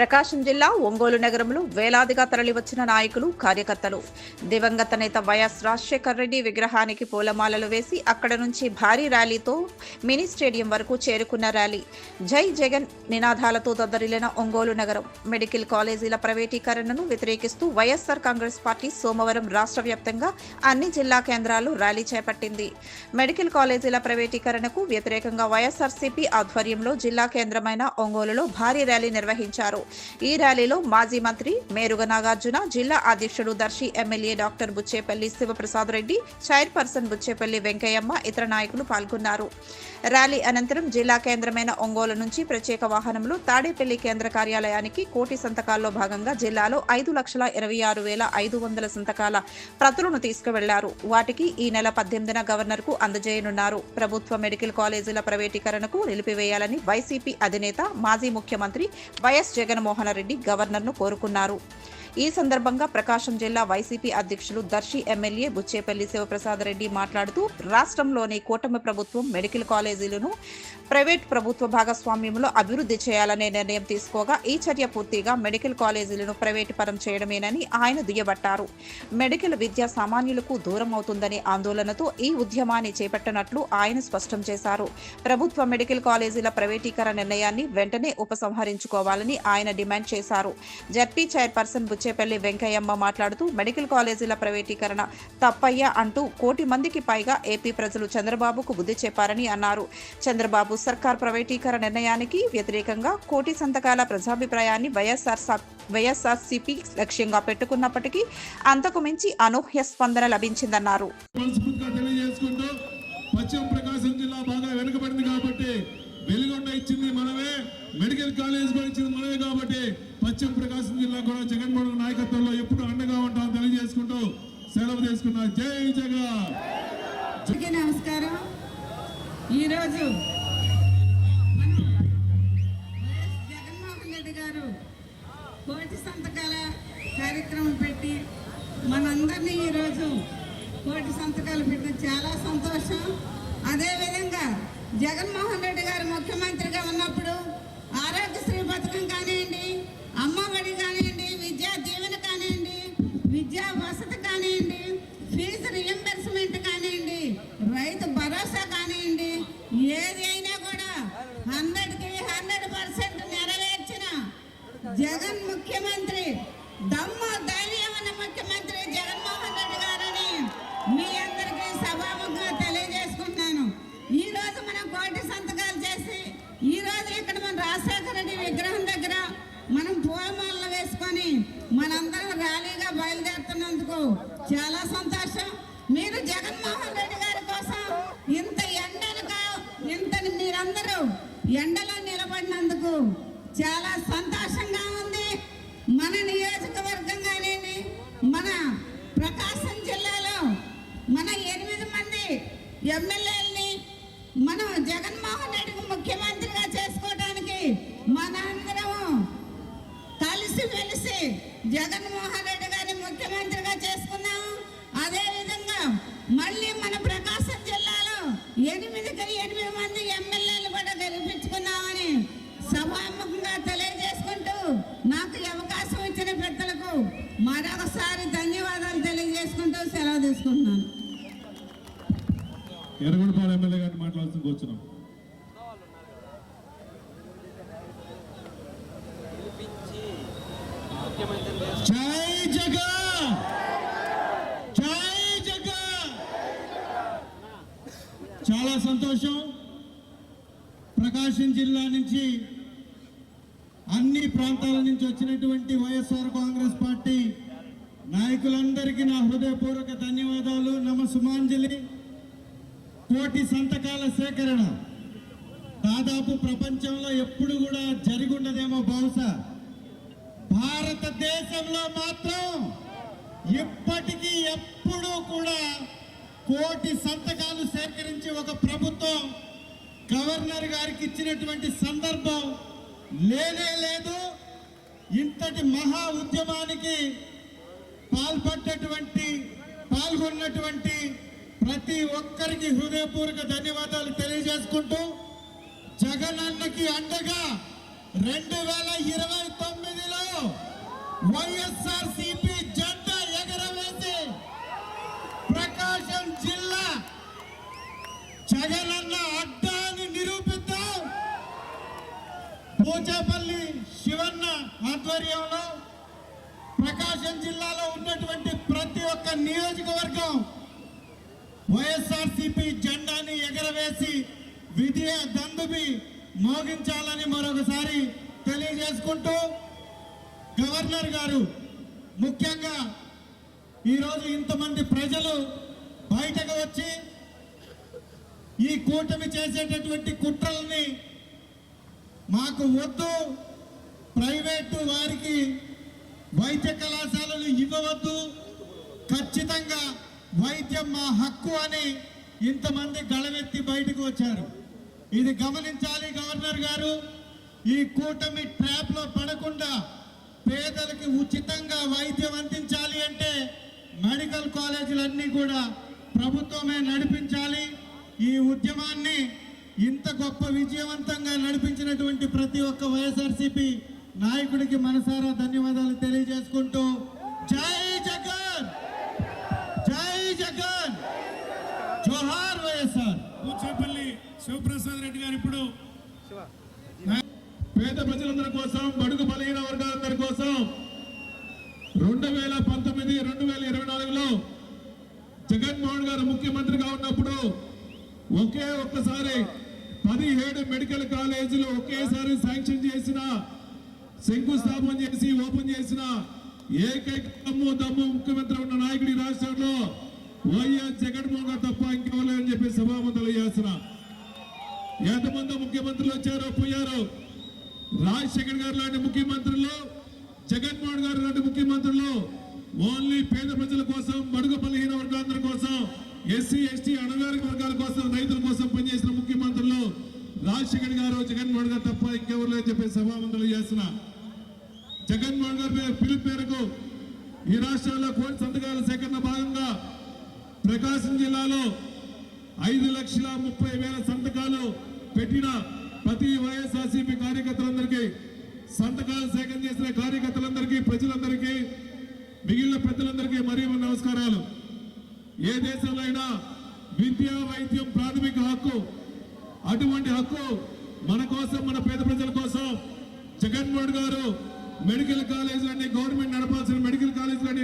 ప్రకాశం జిల్లా ఒంగోలు నగరంలో వేలాదిగా తరలివచ్చిన నాయకులు కార్యకర్తలు. దివంగత నేత వైఎస్ రాజశేఖర్ రెడ్డి విగ్రహానికి పూలమాలలు వేసి అక్కడ నుంచి భారీ ర్యాలీతో మినీ స్టేడియం వరకు చేరుకున్న ర్యాలీ. జై జగన్ నినాదాలతో దద్దరిల్లిన ఒంగోలు నగరం. మెడికల్ కాలేజీల ప్రైవేటీకరణను వ్యతిరేకిస్తూ వైఎస్ఆర్ కాంగ్రెస్ పార్టీ సోమవారం రాష్ట్ర వ్యాప్తంగా అన్ని జిల్లా కేంద్రాలు ర్యాలీ చేపట్టింది. మెడికల్ కాలేజీల ప్రైవేటీకరణకు వ్యతిరేకంగా వైఎస్ఆర్సీపీ ఆధ్వర్యంలో జిల్లా కేంద్రమైన ఒంగోలులో భారీ ర్యాలీ నిర్వహించారు. ఈ ర్యాలీలో మాజీ మంత్రి మేరుగ నాగార్జున జిల్లా అధ్యక్షుడు Darsi MLA doctor Buchepalli Sivaprasad Reddy chairperson Buchepalli Venkayyamma ఇతర నాయకులు పాల్గొన్నారు. ర్యాలీ అనంతరం జిల్లా కేంద్రమైన ఒంగోలు నుంచి ప్రత్యేక వాహనంలో తాడేపల్లి కేంద్ర కార్యాలయానికి కోటి సంతకాల్లో భాగంగా జిల్లాలో ఐదు లక్షల ఇరవై ఆరు వేల ఐదు వందల సంతకాల ప్రతులను తీసుకువెళ్ళారు. వాటికి ఈ నెల పద్దెనిమిదిన గవర్నర్కు అందజేయనున్నారు. ప్రభుత్వ మెడికల్ కాలేజీల ప్రైవేటీకరణకు నిలిపివేయాలని వైసీపీ అధినేత మాజీ ముఖ్యమంత్రి వైఎస్ జగన్ జగన్మోహన్ రెడ్డి గవర్నర్ను కోరుకున్నారు. ఈ సందర్భంగా ప్రకాశం జిల్లా వైసీపీ అధ్యక్షులు దర్శి ఎమ్మెల్యే బుచ్చేపల్లి శివప్రసాద్ రెడ్డి మాట్లాడుతూ రాష్ట్రంలోని కూటమి ప్రభుత్వం మెడికల్ కాలేజీలను ప్రైవేట్ ప్రభుత్వ భాగస్వామ్యంలో అభివృద్ధి చేయాలనే నిర్ణయం తీసుకోగా ఈ చర్య పూర్తిగా మెడికల్ కాలేజీలను ప్రైవేటు పరం చేయడమేనని ఆయన దుయ్యబట్టారు. మెడికల్ విద్య సామాన్యులకు దూరం అవుతుందనే ఆందోళనతో ఈ ఉద్యమాన్ని చేపట్టనట్లు ఆయన స్పష్టం చేశారు. ప్రభుత్వ మెడికల్ కాలేజీల ప్రైవేటీకరణ నిర్ణయాన్ని వెంటనే ఉపసంహరించుకోవాలని ఆయన డిమాండ్ చేశారు. జడ్పీ చైర్పర్సన్ బుచ్చేపల్లి వెంకయ్యమ్మ మాట్లాడుతూ మెడికల్ కాలేజీల ప్రైవేటీకరణ తప్పయ్యా అంటూ కోటి మందికి పైగా ఏపీ ప్రజలు చంద్రబాబుకు బుద్ధి చెప్పారని అన్నారు. చంద్రబాబు సర్కార్ ప్రైవేటీకరణ నిర్ణయానికి వ్యతిరేకంగా కోటి సంతకాల ప్రజాభిప్రాయాన్ని వైఎస్ఆర్ వైఎస్ఆర్సీపీ లక్ష్యంగా పెట్టుకున్నప్పటికీ అంతకు మించి అనూహ్య స్పందన లభించిందన్నారు. పశ్చిమ ప్రకాశం జిల్లా బాగా వెనుకబడింది కాబట్టి వెలుగొండ ఇచ్చింది మనమే మెడికల్ కాలేజ్ కూడా ఇచ్చింది మనమే కాబట్టి పశ్చిమ ప్రకాశం జిల్లా కూడా జగన్మోహన్ నాయకత్వంలో ఎప్పుడు అండగా ఉంటాం తెలియజేసుకుంటూ సెలవు తీసుకున్నా జై జగన్. నమస్కారం. ఈరోజు జగన్మోహన్ రెడ్డి గారు కోటి సంతకాల కార్యక్రమం పెట్టి మనందరినీ ఈరోజు కోటి సంతకాలు పెట్టిన చాలా సంతోషం. అదేవిధంగా జగన్మోహన్ రెడ్డి గారు ముఖ్యమంత్రిగా ఉన్నప్పుడు ఆరోగ్యశ్రీ పథకం కానీ విగ్రహం దగ్గర మనం పూలమాలలు వేసుకొని మనందరం ర్యాలీగా బయలుదేరుతున్నందుకు చాలా సంతోషం. మీరు జగన్మోహన్ రెడ్డి గారి కోసం ఇంత ఎండలుగా ఇంత మీరందరూ ఎండలో నిలబడినందుకు చాలా సంతోషంగా ఉంది. మన నియోజకవర్గం కానీ మన ప్రకాశం జిల్లాలో మన ఎనిమిది మంది ఎమ్మెల్యేలని మనం జగన్మోహన్ రెడ్డికి ముఖ్యమంత్రి కలిసి వెలిసి జగన్మోహన్ రెడ్డి గారిని ముఖ్యమంత్రిగా చేసుకున్నాం. అదేవిధంగా మళ్ళీ మన ప్రకాశం జిల్లాలో ఎనిమిదికి ఎనిమిది మంది ఎమ్మెల్యేలు కూడా గెలిపించుకున్నామని సభాముఖంగా తెలియజేసుకుంటూ నాకు అవకాశం ఇచ్చిన పెద్దలకు మరొకసారి ధన్యవాదాలు తెలియజేసుకుంటూ సెలవు తీసుకుంటున్నాను. ఎర్రగొండపాడు ఎమ్మెల్యే గారిని మాట్లాడుతూ కూర్చున్నాం జై జగన్ జై జగన్ చాలా సంతోషం. ప్రకాశం జిల్లా నుంచి అన్ని ప్రాంతాల నుంచి వచ్చినటువంటి వైఎస్ఆర్ కాంగ్రెస్ పార్టీ నాయకులందరికీ నా హృదయపూర్వక ధన్యవాదాలు. నమస్సుమాంజలి కోటి సంతకాల సేకరణ. దాదాపు ప్రపంచంలో ఎప్పుడు కూడా జరిగుండదేమో బహుశా. భారతదేశంలో మాత్రం ఇప్పటికీ ఎప్పుడూ కూడా కోటి సంతకాలు సేకరించి ఒక ప్రభుత్వం గవర్నర్ గారికి ఇచ్చినటువంటి సందర్భం లేనే లేదు. ఇంతటి మహా ఉద్యమానికి పాల్పడ్డటువంటి పాల్గొన్నటువంటి ప్రతి ఒక్కరికి హృదయపూర్వక ధన్యవాదాలు తెలియజేసుకుంటూ జగనన్నకి అండగా రెండు వేల ఇరవై తొమ్మిదిలో వైఎస్ఆర్ పోచేపల్లి శివన్న ఆధ్వర్యంలో ప్రకాశం జిల్లాలో ఉన్నటువంటి ప్రతి ఒక్క నియోజకవర్గం వైఎస్ఆర్సిపి జెండాని ఎగరవేసి విజయ దందుబి మోగించాలని మరొకసారి తెలియజేసుకుంటూ గవర్నర్ గారు ముఖ్యంగా ఈరోజు ఇంతమంది ప్రజలు బయటకు వచ్చి ఈ కూటమి చేసేటటువంటి కుట్రల్ని మాకు వద్దు. ప్రైవేటు వారికి వైద్య కళాశాలలు ఇవ్వవద్దు. ఖచ్చితంగా వైద్యం మా హక్కు అని ఇంతమంది గళమెత్తి బయటకు వచ్చారు. ఇది గమనించాలి గవర్నర్ గారు. ఈ కూటమి ట్రాప్లో పడకుండా పేదలకి ఉచితంగా వైద్యం అందించాలి అంటే మెడికల్ కాలేజీలన్నీ కూడా ప్రభుత్వమే నడిపించాలి. ఈ ఉద్యమాన్ని ఇంత గొప్ప విజయవంతంగా నడిపించినటువంటి ప్రతి ఒక్క వైఎస్ఆర్సీపీ నాయకుడికి మనసారా ధన్యవాదాలు తెలియజేసుకుంటూ జై జగన్! జై జగన్! జోహార్ వైఎస్ఆర్! కూచేపల్లి శివప్రసాద్ రెడ్డి గారు ఇప్పుడు పేద ప్రజలందరి కోసం బడుగు బలహీన వర్గాలందరి కోసం రెండు వేల పంతొమ్మిది రెండు వేల ఇరవై నాలుగులో జగన్మోహన్ గారు ముఖ్యమంత్రిగా ఉన్నప్పుడు ఒకే ఒక్కసారి పదిహేడు మెడికల్ కాలేజీలు ఒకేసారి శాంక్షన్ చేసిన శంకుస్థాపన చేసి ఓపెన్ చేసిన ఏకైక దమ్ము దమ్ము ముఖ్యమంత్రి ఉన్న నాయకుడి రాష్ట్రంలో వైఎస్ జగన్మోహన్ గారు తప్ప ఇంకెవరు చెప్పి సభామంతులు చేసిన ఎంతమంది ముఖ్యమంత్రులు వచ్చారో పోయారు రాజశేఖర్ గారు లాంటి ముఖ్యమంత్రులు జగన్మోహన్ గారు లాంటి ముఖ్యమంత్రులు ఓన్లీ పేద ప్రజల కోసం బడుగు బలహీన వర్గాలందరి కోసం ఎస్సీ ఎస్టీ అణగారిక వర్గాల కోసం రైతుల కోసం పనిచేసిన ముఖ్యమంత్రులు రాజశేఖర్ గారు జగన్మోహన్ గారు తప్ప ఇంకెవరు లేదని చెప్పి సభామంత్రులు చేసిన జగన్మోహన్ గారి పిలుపు మేరకు ఈ రాష్ట్రాల్లో కోటి సంతకాల సేకరణ భాగంగా ప్రకాశం జిల్లాలో ఐదు లక్షల ముప్పై వేల సంతకాలు పెట్టిన ప్రతి వైఎస్ఆర్సీపీ కార్యకర్తలందరికీ సంతకాలు సేకరణ చేసిన కార్యకర్తలందరికీ ప్రజలందరికీ మిగిలిన పెద్దలందరికీ మరీ నమస్కారాలు. ఏ దేశంలో అయినా విద్య వైద్యం ప్రాథమిక హక్కు అటువంటి హక్కు మన కోసం మన పేద ప్రజల కోసం జగన్మోహన్ గారు మెడికల్ కాలేజీలన్నీ గవర్నమెంట్ నడపాల్సిన మెడికల్ కాలేజీలన్నీ